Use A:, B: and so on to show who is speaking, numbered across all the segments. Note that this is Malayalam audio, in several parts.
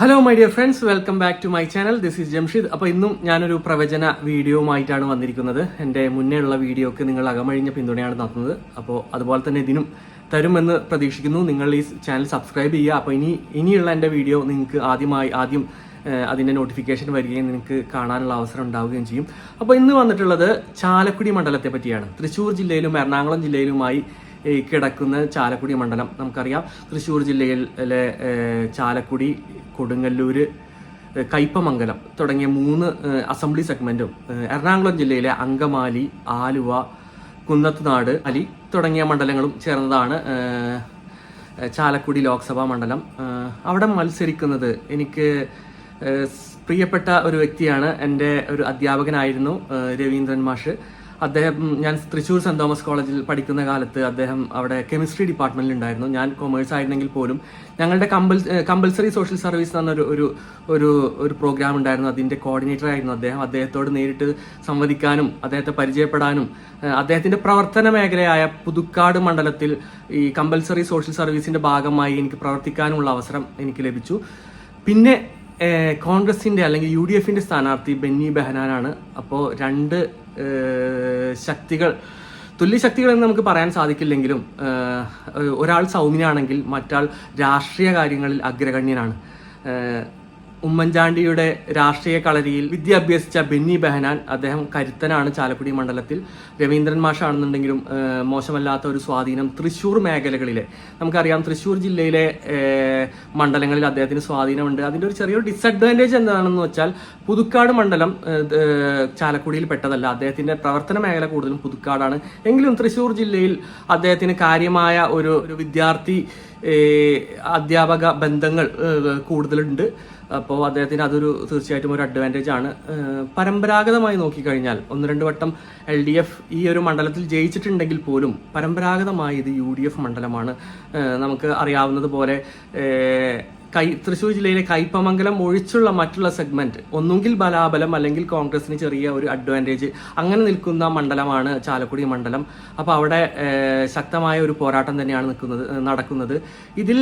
A: Hello my dear friends welcome back to my channel this is Jamshid അപ്പോൾ ഇന്നും ഞാനൊരു പ്രവചന വീഡിയോവുമായിട്ടാണ് വന്നിരിക്കുന്നത്. എന്റെ മുന്നേ ഉള്ള വീഡിയോക്ക് നിങ്ങൾ അകമഴിഞ്ഞ പിന്തുണയാണ് തന്നത്. അപ്പോൾ അതുപോലെ തന്നെ ഇതിനും തരുമെന്ന് പ്രതീക്ഷിക്കുന്നു. നിങ്ങൾ ഈ ചാനൽ സബ്സ്ക്രൈബ് ചെയ്യുക. അപ്പോൾ ഇനി ഇനിയുള്ള എന്റെ വീഡിയോ നിങ്ങൾക്ക് ആദ്യമായി ആദ്യം അതിന്റെ നോട്ടിഫിക്കേഷൻ വരികയും നിങ്ങൾക്ക് കാണാനുള്ള അവസരം ഉണ്ടാവുകയും ചെയ്യും. അപ്പോൾ ഇന്ന് വന്നിട്ടുള്ളത് ചാലക്കുടി മണ്ഡലത്തെ പറ്റിയാണ്. തൃശ്ശൂർ ജില്ലയിലും എറണാകുളം ജില്ലയിലുമായി കിടക്കുന്ന ചാലക്കുടി മണ്ഡലം നമുക്കറിയാം. തൃശ്ശൂർ ജില്ലയിലെ ചാലക്കുടി കൊടുങ്ങല്ലൂര് ഏഹ്, കയ്പമംഗലം തുടങ്ങിയ മൂന്ന് അസംബ്ലി സെഗ്മെന്റും എറണാകുളം ജില്ലയിലെ അങ്കമാലി ആലുവ കുന്നത്തുനാട് അലി തുടങ്ങിയ മണ്ഡലങ്ങളും ചേർന്നതാണ് ചാലക്കുടി ലോക്സഭാ മണ്ഡലം. അവിടെ മത്സരിക്കുന്നത് എനിക്ക് പ്രിയപ്പെട്ട ഒരു വ്യക്തിയാണ്. എന്റെ ഒരു അധ്യാപകനായിരുന്നു രവീന്ദ്രൻ മാഷ്. അദ്ദേഹം ഞാൻ തൃശ്ശൂർ സെന്റ് തോമസ് കോളേജിൽ പഠിക്കുന്ന കാലത്ത് അദ്ദേഹം അവിടെ കെമിസ്ട്രി ഡിപ്പാർട്ട്മെന്റിൽ ഉണ്ടായിരുന്നു. ഞാൻ കൊമേഴ്സ് ആയിരുന്നെങ്കിൽ പോലും ഞങ്ങളുടെ കമ്പൽ കമ്പൽസറി സോഷ്യൽ സർവീസ് എന്ന് ഒരു ഒരു ഒരു പ്രോഗ്രാം ഉണ്ടായിരുന്നു. അതിന്റെ കോർഡിനേറ്റർ ആയിരുന്നു അദ്ദേഹം. അദ്ദേഹത്തോട് നേരിട്ട് സംവദിക്കാനും അദ്ദേഹത്തെ പരിചയപ്പെടാനും അദ്ദേഹത്തിന്റെ പ്രവർത്തന മേഖലയായ പുതുക്കാട് മണ്ഡലത്തിൽ ഈ കമ്പൽസറി സോഷ്യൽ സർവീസിന്റെ ഭാഗമായി എനിക്ക് പ്രവർത്തിക്കാനുള്ള അവസരം എനിക്ക് ലഭിച്ചു. പിന്നെ കോൺഗ്രസിന്റെ അല്ലെങ്കിൽ യു ഡി എഫിന്റെ സ്ഥാനാർത്ഥി ബെന്നി ബെഹനാനാണ്. അപ്പോൾ രണ്ട് ശക്തികൾ തുല്യ ശക്തികൾ എന്ന് നമുക്ക് പറയാൻ സാധിക്കില്ലെങ്കിലും ഒരാൾ സൗമ്യനാണെങ്കിൽ മറ്റാൾ രാഷ്ട്രീയ കാര്യങ്ങളിൽ അഗ്രഗണ്യനാണ്. ഉമ്മൻചാണ്ടിയുടെ രാഷ്ട്രീയ കളരിയിൽ വിദ്യ അഭ്യസിച്ച ബെന്നി ബെഹനാൻ അദ്ദേഹം കരുത്തനാണ് ചാലക്കുടി മണ്ഡലത്തിൽ. രവീന്ദ്രൻ മാഷാണെന്നുണ്ടെങ്കിലും മോശമല്ലാത്ത ഒരു സ്വാധീനം തൃശ്ശൂർ മേഖലകളിലെ നമുക്കറിയാം തൃശ്ശൂർ ജില്ലയിലെ മണ്ഡലങ്ങളിൽ അദ്ദേഹത്തിന് സ്വാധീനമുണ്ട്. അതിന്റെ ഒരു ചെറിയൊരു ഡിസഡ്വാന്റേജ് എന്താണെന്ന് വെച്ചാൽ പുതുക്കാട് മണ്ഡലം ചാലക്കുടിയിൽ പെട്ടതല്ല. അദ്ദേഹത്തിന്റെ പ്രവർത്തന മേഖല കൂടുതലും പുതുക്കാടാണ്. എങ്കിലും തൃശ്ശൂർ ജില്ലയിൽ അദ്ദേഹത്തിന് കാര്യമായ ഒരു ഒരു വിദ്യാർത്ഥി അധ്യാപക ബന്ധങ്ങൾ കൂടുതലുണ്ട്. അപ്പോൾ അദ്ദേഹത്തിന് അതൊരു തീർച്ചയായിട്ടും ഒരു അഡ്വാന്റേജ് ആണ്. പരമ്പരാഗതമായി നോക്കിക്കഴിഞ്ഞാൽ ഒന്ന് രണ്ട് വട്ടം എൽ ഡി എഫ് ഈ ഒരു മണ്ഡലത്തിൽ ജയിച്ചിട്ടുണ്ടെങ്കിൽ പോലും പരമ്പരാഗതമായി ഇത് യു ഡി എഫ് മണ്ഡലമാണ്. നമുക്ക് അറിയാവുന്നത് പോലെ കൈ തൃശ്ശൂർ ജില്ലയിലെ കൈപ്പമംഗലം ഒഴിച്ചുള്ള മറ്റുള്ള സെഗ്മെന്റ് ഒന്നുകിൽ ബലാബലം അല്ലെങ്കിൽ കോൺഗ്രസിന് ചെറിയ ഒരു അഡ്വാന്റേജ് അങ്ങനെ നിൽക്കുന്ന മണ്ഡലമാണ് ചാലക്കുടി മണ്ഡലം. അപ്പോൾ അവിടെ ശക്തമായ ഒരു പോരാട്ടം തന്നെയാണ് നിൽക്കുന്നത് നടക്കുന്നത്. ഇതിൽ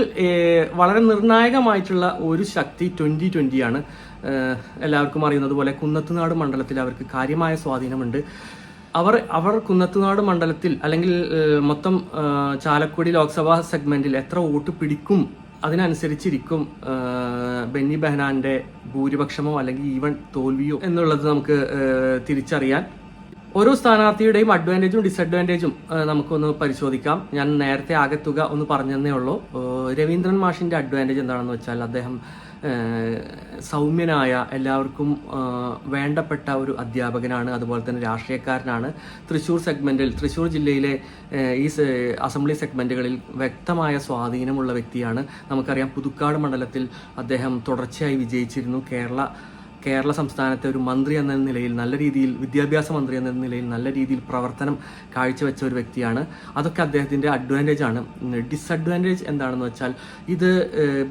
A: വളരെ നിർണായകമായിട്ടുള്ള ഒരു ശക്തി ട്വന്റി ട്വന്റിയാണ് എല്ലാവർക്കും അറിയുന്നത് പോലെ കുന്നത്തുനാട് മണ്ഡലത്തിൽ അവർക്ക് കാര്യമായ സ്വാധീനമുണ്ട്. അവർ അവർ കുന്നത്തുനാട് മണ്ഡലത്തിൽ അല്ലെങ്കിൽ മൊത്തം ചാലക്കുടി ലോക്സഭാ സെഗ്മെന്റിൽ എത്ര വോട്ട് പിടിക്കും അതിനനുസരിച്ചിരിക്കും ബെന്നി ബെഹനാന്റെ ഭൂരിപക്ഷമോ അല്ലെങ്കിൽ ഈവൻ തോൽവിയോ എന്നുള്ളത് നമുക്ക് തിരിച്ചറിയാൻ. ഓരോ സ്ഥാനാർത്ഥിയുടെയും അഡ്വാന്റേജും ഡിസഡ്വാന്റേജും നമുക്കൊന്ന് പരിശോധിക്കാം. ഞാൻ നേരത്തെ ആകെ തുക ഒന്ന് പറഞ്ഞതേ ഉള്ളൂ. രവീന്ദ്രൻ മാഷിന്റെ അഡ്വാന്റേജ് എന്താണെന്ന് വെച്ചാൽ അദ്ദേഹം സൗമ്യനായ എല്ലാവർക്കും വേണ്ടപ്പെട്ട ഒരു അധ്യാപകനാണ്. അതുപോലെ തന്നെ രാഷ്ട്രീയക്കാരനാണ്. തൃശ്ശൂർ സെഗ്മെന്റിൽ തൃശ്ശൂർ ജില്ലയിലെ ഈ അസംബ്ലി സെഗ്മെന്റുകളിൽ വ്യക്തമായ സ്വാധീനമുള്ള വ്യക്തിയാണ്. നമുക്കറിയാം പുതുക്കാട് മണ്ഡലത്തിൽ അദ്ദേഹം തുടർച്ചയായി വിജയിച്ചിരുന്നു. കേരള കേരള സംസ്ഥാനത്തെ ഒരു മന്ത്രി എന്ന നിലയിൽ നല്ല രീതിയിൽ വിദ്യാഭ്യാസ മന്ത്രി എന്ന നിലയിൽ നല്ല രീതിയിൽ പ്രവർത്തനം കാഴ്ചവെച്ച ഒരു വ്യക്തിയാണ്. അതൊക്കെ അദ്ദേഹത്തിന്റെ അഡ്വാന്റേജ് ആണ്. ഡിസഡ്വാന്റേജ് എന്താണെന്ന് വെച്ചാൽ ഇത്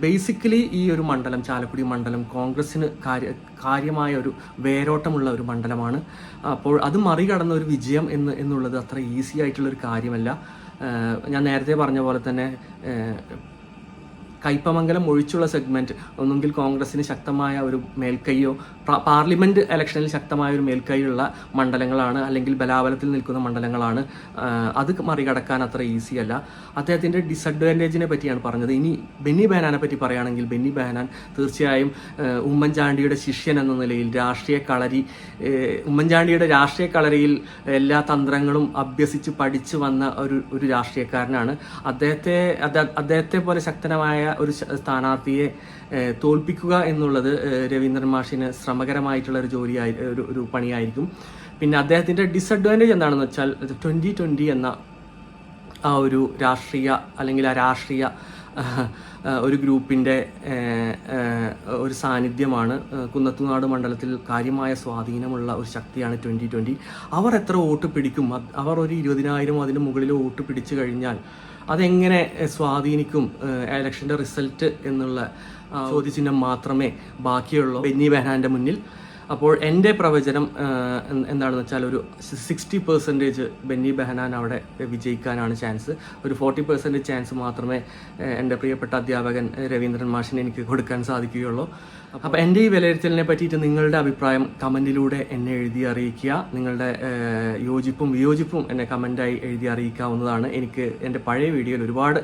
A: ബേസിക്കലി ഈ ഒരു മണ്ഡലം ചാലക്കുടി മണ്ഡലം കോൺഗ്രസ്സിന് കാര്യ കാര്യമായ ഒരു വേരോട്ടമുള്ള ഒരു മണ്ഡലമാണ്. അപ്പോൾ അത് മറികടന്ന ഒരു വിജയം എന്ന് എന്നുള്ളത് അത്ര ഈസി ആയിട്ടുള്ളൊരു കാര്യമല്ല. ഞാൻ നേരത്തെ പറഞ്ഞ പോലെ തന്നെ കയ്പമംഗലം ഒഴിച്ചുള്ള സെഗ്മെന്റ് ഒന്നുകിൽ കോൺഗ്രസിന് ശക്തമായ ഒരു മേൽക്കൈയോ പാർലമെന്റ് ഇലക്ഷനിൽ ശക്തമായ ഒരു മേൽക്കൈയുള്ള മണ്ഡലങ്ങളാണ് അല്ലെങ്കിൽ ബലാബലത്തിൽ നിൽക്കുന്ന മണ്ഡലങ്ങളാണ്. അത് മറികടക്കാൻ അത്ര ഈസി അല്ല. അദ്ദേഹത്തിന്റെ ഡിസഡ്വാന്റേജിനെ പറ്റിയാണ് പറഞ്ഞത്. ഇനി ബെന്നി ബെഹനാനെ പറ്റി പറയുകയാണെങ്കിൽ ബെന്നി ബെഹനാൻ തീർച്ചയായും ഉമ്മൻചാണ്ടിയുടെ ശിഷ്യൻ എന്ന നിലയിൽ രാഷ്ട്രീയ കളരി ഉമ്മൻചാണ്ടിയുടെ രാഷ്ട്രീയ കളരിയിൽ എല്ലാ തന്ത്രങ്ങളും അഭ്യസിച്ച് പഠിച്ചു വന്ന ഒരു ഒരു രാഷ്ട്രീയക്കാരനാണ്. അദ്ദേഹത്തെ അദ്ദേഹത്തെ പോലെ ഒരു സ്ഥാനാർത്ഥിയെ തോൽപ്പിക്കുക എന്നുള്ളത് രവീന്ദ്രൻ മാഷിന് ശ്രമകരമായിട്ടുള്ള ഒരു ജോലിയായി ഒരു ഒരു പണിയായിരിക്കും. പിന്നെ അദ്ദേഹത്തിന്റെ ഡിസഡ്വാന്റേജ് എന്താണെന്ന് വെച്ചാൽ ട്വന്റി ട്വന്റി എന്ന ആ ഒരു രാഷ്ട്രീയ അല്ലെങ്കിൽ ആ രാഷ്ട്രീയ ഒരു ഗ്രൂപ്പിന്റെ ഒരു സാന്നിധ്യമാണ് കുന്നത്തുനാട് മണ്ഡലത്തിൽ കാര്യമായ സ്വാധീനമുള്ള ഒരു ശക്തിയാണ് ട്വന്റി ട്വന്റി അവർ എത്ര വോട്ട് പിടിക്കും? അവർ ഒരു ഇരുപതിനായിരം അതിന് മുകളിൽ വോട്ട് പിടിച്ചു കഴിഞ്ഞാൽ അതെങ്ങനെ സ്വാധീനിക്കും ഇലക്ഷന്റെ റിസൾട്ട് എന്നുള്ള ചോദ്യചിഹ്നം മാത്രമേ ബാക്കിയുള്ളൂ. ബെന്നി ബെഹനാന്റെ മുന്നിൽ. അപ്പോൾ എന്റെ പ്രവചനം എന്താണെന്ന് വെച്ചാൽ ഒരു സിക്സ്റ്റി പെർസെന്റേജ് ബെന്നി ബെഹനാൻ അവിടെ വിജയിക്കാനാണ് ചാൻസ്. ഒരു ഫോർട്ടി പെർസെന്റേജ് ചാൻസ് മാത്രമേ എന്റെ പ്രിയപ്പെട്ട അധ്യാപകൻ രവീന്ദ്രൻ മാഷിന് എനിക്ക് കൊടുക്കാൻ സാധിക്കുകയുള്ളൂ. അപ്പോൾ എന്റെ ഈ വിലയിരുത്തലിനെ പറ്റിയിട്ട് നിങ്ങളുടെ അഭിപ്രായം കമന്റിലൂടെ എന്നെ എഴുതി അറിയിക്കുക. നിങ്ങളുടെ യോജിപ്പും വിയോജിപ്പും എന്നെ കമന്റായി എഴുതി അറിയിക്കാവുന്നതാണ്. എനിക്ക് എന്റെ പഴയ വീഡിയോയിൽ ഒരുപാട്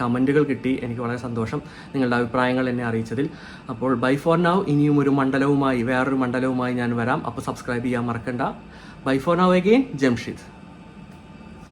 A: കമന്റുകൾ കിട്ടി. എനിക്ക് വളരെ സന്തോഷം നിങ്ങളുടെ അഭിപ്രായങ്ങൾ എന്നെ അറിയിച്ചതിൽ. അപ്പോൾ ബൈ ഫോർ നൗ ഇനിയും ഒരു മണ്ഡലവുമായി വേറൊരു മണ്ഡലവുമായി ഞാൻ വരാം. അപ്പോൾ സബ്സ്ക്രൈബ് ചെയ്യാൻ മറക്കണ്ട. Bye for now again Jamshid.